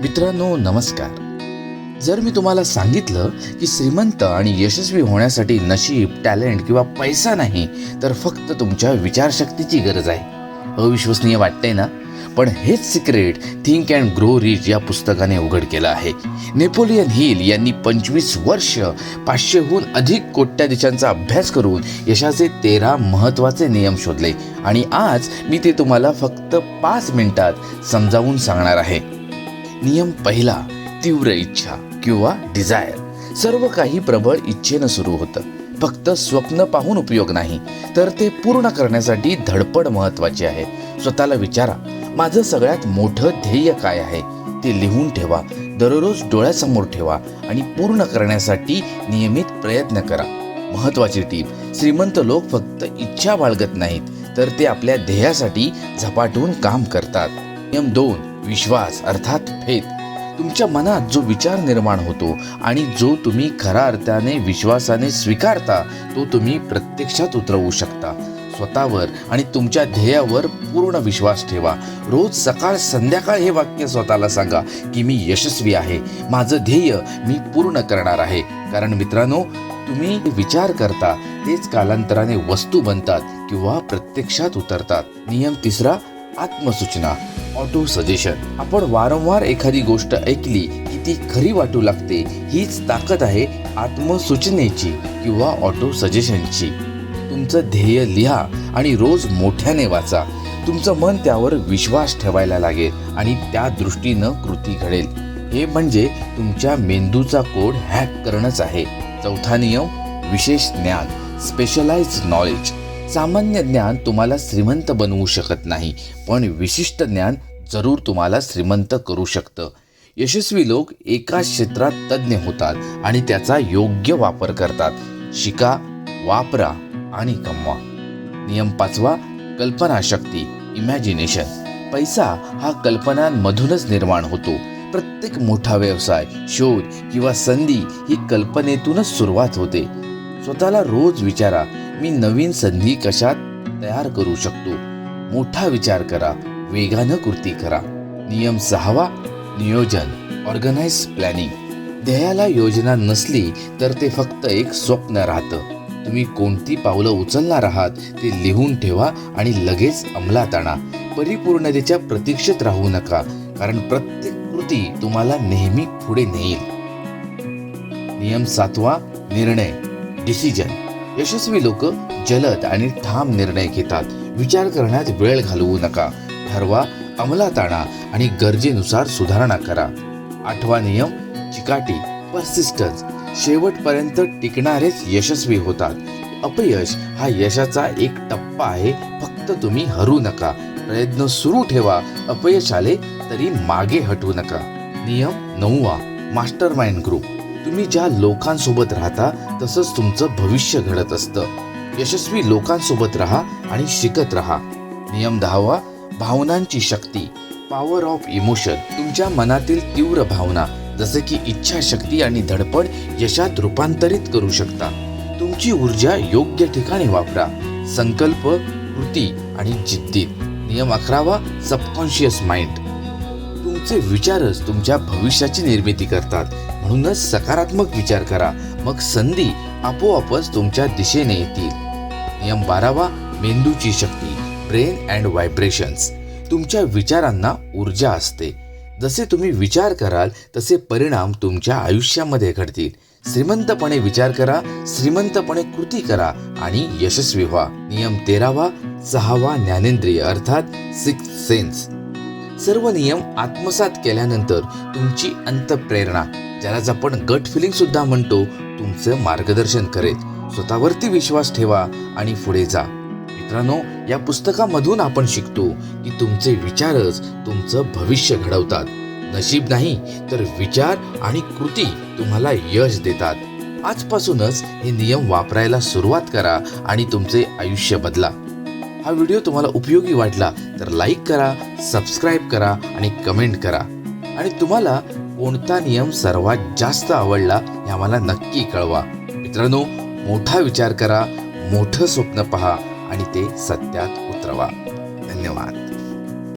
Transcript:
मित्रांनो नमस्कार. जर मी तुम्हाला सांगितलं की श्रीमंत आणि यशस्वी होण्यासाठी नशीब टॅलेंट किंवा पैसा नाही तर फक्त तुमच्या विचारशक्तीची गरज आहे. अविश्वसनीय वाटतंय ना? पण हेच secret think and grow rich या पुस्तकाने उघड केलं आहे. नेपोलियन हिल यांनी पंचवीस वर्ष पाचशेहून अधिक कोट्याधीशांचा अभ्यास करून यशाचे तेरा महत्त्वाचे नियम शोधले. आणि आज मी ते तुम्हाला फक्त पाच मिनिटात समजावून सांगणार आहे. नियम पहिला तीव्र इच्छा किंवा डिझायर सर्व काही प्रबळ इच्छेनं सुरू होतं. फक्त स्वप्न पाहून उपयोग नाही तर ते पूर्ण करण्यासाठी धडपड महत्वाची आहे. स्वतःला विचारा माझं सगळ्यात मोठं ध्येय काय आहे? ते लिहून ठेवा दररोज डोळ्यासमोर ठेवा आणि पूर्ण करण्यासाठी नियमित प्रयत्न करा. महत्वाची टीप श्रीमंत लोक फक्त इच्छा बाळगत नाहीत तर ते आपल्या ध्येयासाठी झपाटून काम करतात. नियम दोन विश्वास अर्थात फेत तुमच्या मनात जो विचार निर्माण होतो आणि जो तुम्ही खऱ्या अर्थाने विश्वासाने स्वीकारता तो तुम्ही प्रत्यक्षात उतरवू शकता. स्वतःवर आणि तुमच्या ध्येयावर पूर्ण विश्वास ठेवा. रोज सकाळ संध्याकाळ हे वाक्य स्वतःला सांगा की मी यशस्वी आहे. माझं ध्येय मी पूर्ण करणार आहे. कारण मित्रांनो तुम्ही विचार करता तेच कालांतराने वस्तू बनतात किंवा प्रत्यक्षात उतरतात. नियम तिसरा आत्मसूचना. ऑटो सजेशन आपण वारंवार एखादी गोष्ट ऐकली की ती खरी वाटू लागते हीच ताकद आहे आत्मसूचनेची किंवा ऑटो सजेशनची तुमचं ध्येय लिहा आणि रोज मोठ्याने वाचा. तुमचं मन त्यावर विश्वास ठेवायला लागेल आणि त्या दृष्टीनं कृती घडेल. हे म्हणजे तुमच्या मेंदूचा कोड हॅक करणंच आहे. चौथा नियम विशेष ज्ञान स्पेशलाइज नॉलेज सामान्य ज्ञान तुम्हाला श्रीमंत बनवू शकत नाही पण विशिष्ट ज्ञान जरूर तुम्हाला श्रीमंत करू शकतं. यशस्वी लोक एका क्षेत्रात तज्ज्ञ होतात आणि त्याचा योग्य वापर करतात. शिका वापरा आणि कमवा. नियम पाचवा कल्पनाशक्ती इमॅजिनेशन पैसा हा कल्पनांमधूनच निर्माण होतो. प्रत्येक मोठा व्यवसाय शोध किंवा संधी ही कल्पनेतूनच सुरुवात होते. स्वतःला रोज विचारा मी नवीन संधी कशात तयार करू शकतो? मोठा विचार करा वेगानं कृती करा. नियम सहावा नियोजन ऑर्गनाइज प्लॅनिंग ध्येयाला योजना नसली तर ते फक्त एक स्वप्न राहतं. तुम्ही कोणती पावलं उचलणार आहात ते लिहून ठेवा आणि लगेच अंमलात आणा. परिपूर्णतेच्या प्रतीक्षेत राहू नका कारण प्रत्येक कृती तुम्हाला नेहमी पुढे नेईल. नियम सातवा निर्णय डिसिजन यशस्वी लोक जलद आणि ठाम निर्णय घेतात. विचार करण्यात वेळ घालवू नका. ठरवा अंमलात आणा आणि गरजेनुसार सुधारणा करा. आठवा नियम चिकाटी पर्सिस्टन्स शेवटपर्यंत टिकणारेच यशस्वी होतात. अपयश हा यशाचा एक टप्पा आहे. फक्त तुम्ही हरू नका. प्रयत्न सुरू ठेवा. अपयश आले तरी मागे हटू नका. नियम नववा मास्टर माइंड ग्रुप तुम्ही ज्या लोकांसोबत राहता तसंच तुमचं भविष्य घडत असतं. यशस्वी लोकांसोबत राहा आणि शिकत राहा. नियम दहावा भावनांची शक्ती पॉवर ऑफ इमोशन तुमच्या मनातील तीव्र भावना जसे की इच्छाशक्ती आणि धडपड यशात रूपांतरित करू शकता. तुमची ऊर्जा योग्य ठिकाणी वापरा. संकल्प कृती आणि जिद्दी. नियम अकरावा सबकॉन्शियस माइंड तुमचे विचारच तुमच्या भविष्याची निर्मिती करतात. म्हणूनच सकारात्मक विचार करा. मग संधी आपोआपच तुमच्या दिशेने येतील. नियम बारावा मेंदूची शक्ती ब्रेन अँड व्हायब्रेशन्स. तुमच्या विचारांना ऊर्जा असते. जसे तुम्ही विचार कराल तसे परिणाम तुमच्या आयुष्यामध्ये घडतील. श्रीमंतपणे विचार करा श्रीमंतपणे कृती करा आणि यशस्वी व्हा. नियम तेरावा सहावा ज्ञानेंद्रिय अर्थात सिक्स सेन्स. सर्व नियम आत्मसात केल्यानंतर तुमची अंतप्रेरणा ज्यालाच आपण गट फिलिंग सुद्धा म्हणतो तुमचं मार्गदर्शन करेल. स्वतःवरती विश्वास ठेवा आणि पुढे जा. मित्रांनो या पुस्तकामधून आपण शिकतो की तुमचे विचारच तुमचं भविष्य घडवतात. नशीब नाही तर विचार आणि कृती तुम्हाला यश देतात. आजपासूनच हे नियम वापरायला सुरुवात करा आणि तुमचे आयुष्य बदला. हा व्हिडिओ तुम्हाला उपयोगी वाटला तर लाईक करा सबस्क्राईब करा आणि कमेंट करा. आणि तुम्हाला कोणता नियम सर्वात जास्त आवडला हे आम्हाला नक्की कळवा. मित्रांनो मोठा विचार करा मोठं स्वप्न पहा आणि ते सत्यात उतरवा. धन्यवाद.